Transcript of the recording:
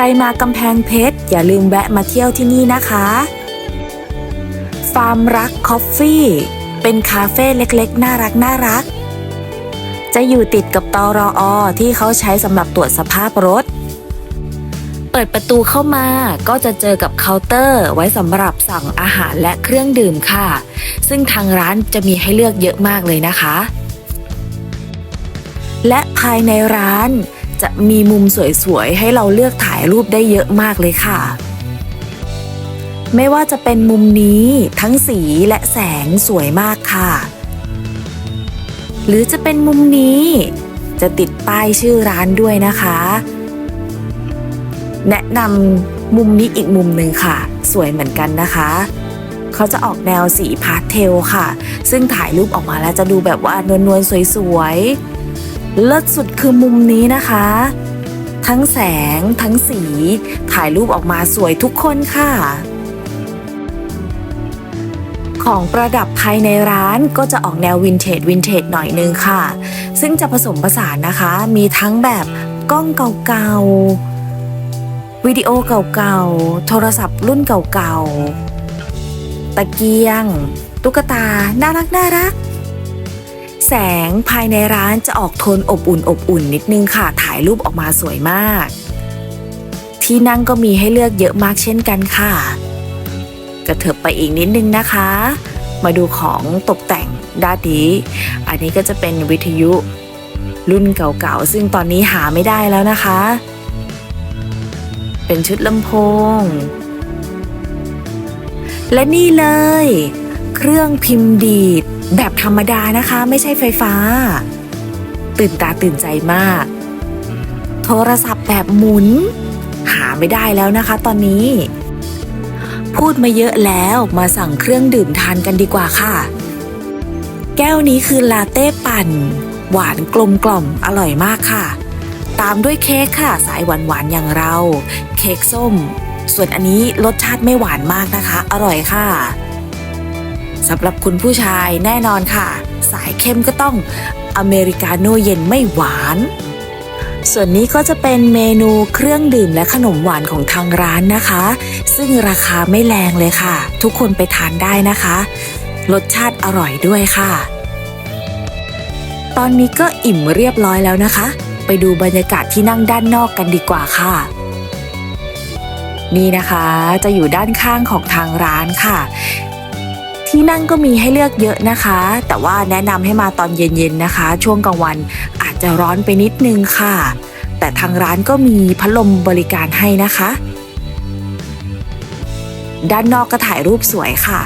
รมากำแพงเพชร อย่าลืมแวะมาเที่ยวที่นี่นะคะ ฟาร์มรักคอฟฟี่ เป็นคาเฟ่เล็กๆ น่ารักน่ารัก จะอยู่ติดกับตอรออที่เขาใช้สำหรับตรวจสภาพรถ เปิดประตูเข้ามาก็จะเจอกับเคาน์เตอร์ไว้สำหรับสั่งอาหารและเครื่องดื่มค่ะ ซึ่งทางร้านจะมีให้เลือกเยอะมากเลยนะคะ และภายในร้าน จะมีมุมสวยๆ ให้เราเลือกถ่ายรูปได้เยอะมากเลยค่ะ ไม่ว่าจะเป็นมุมนี้ทั้งสีและแสงสวยมากค่ะ หรือจะเป็นมุมนี้จะติดป้ายชื่อร้านด้วยนะคะ แนะนำมุมนี้อีกมุมหนึ่งค่ะ สวยเหมือนกันนะคะเขาจะออกแนวสีพาสเทลค่ะ ซึ่งถ่ายรูปออกมาแล้วจะดูแบบว่านวลๆสวยๆ เลิศสุดคือมุมนี้นะคะ ทั้งแสง ทั้งสี ถ่ายรูปออกมาสวยทุกคนค่ะ ของประดับภายในร้านก็จะออกแนววินเทจวินเทจหน่อยนึงค่ะ ซึ่งจะผสมผสานนะคะ มีทั้งแบบกล้องเก่าๆ วิดีโอเก่าๆ โทรศัพท์รุ่นเก่าๆ ตะเกียง ตุ๊กตา น่ารักน่ารัก แสงภายในร้านจะออกโทนอบอุ่นอบอุ่นนิดนึงค่ะ ถ่ายรูปออกมาสวยมาก ที่นั่งก็มีให้เลือกเยอะมากเช่นกันค่ะ กระเถิบไปอีกนิดนึงนะคะ มาดูของตกแต่งด้านนี้ อันนี้ก็จะเป็นวิทยุ รุ่นเก่าๆ ซึ่งตอนนี้หาไม่ได้แล้วนะคะ เป็นชุดลำโพง และนี่เลย เครื่องพิมพ์ดีด แบบธรรมดานะคะ ไม่ใช่ไฟฟ้า ตื่นตาตื่นใจมาก โทรศัพท์แบบหมุน หาไม่ได้แล้วนะคะ ตอนนี้ พูดมาเยอะแล้วมาสั่งเครื่องดื่มทานกันดีกว่าค่ะ แก้วนี้คือลาเต้ปั่น หวานกลมกล่อมอร่อยมากค่ะ ตามด้วยเค้กค่ะ สายหวานหวานอย่างเรา เค้กส้ม ส่วนอันนี้รสชาติไม่หวานมากนะคะ อร่อยค่ะ สำหรับคุณผู้ชายแน่นอนค่ะ สายเข้มก็ต้องอเมริกาโน่เย็นไม่หวาน ส่วนนี้ก็จะเป็นเมนูเครื่องดื่มและขนมหวานของทางร้านนะคะ ซึ่งราคาไม่แรงเลยค่ะ ทุกคนไปทานได้นะคะ รสชาติอร่อยด้วยค่ะ ตอนนี้ก็อิ่มเรียบร้อยแล้วนะคะ ไปดูบรรยากาศที่นั่งด้านนอกกันดีกว่าค่ะนี่นะคะจะอยู่ด้านข้างของทางร้านค่ะ ที่นั่งก็มีให้เลือกเยอะนะคะ แต่ว่าแนะนำให้มาตอนเย็นๆนะคะ ช่วงกลางวันอาจจะร้อนไปนิดนึงค่ะ แต่ทางร้านก็มีพัดลมบริการให้นะคะ ด้านนอกก็ถ่ายรูปสวยค่ะ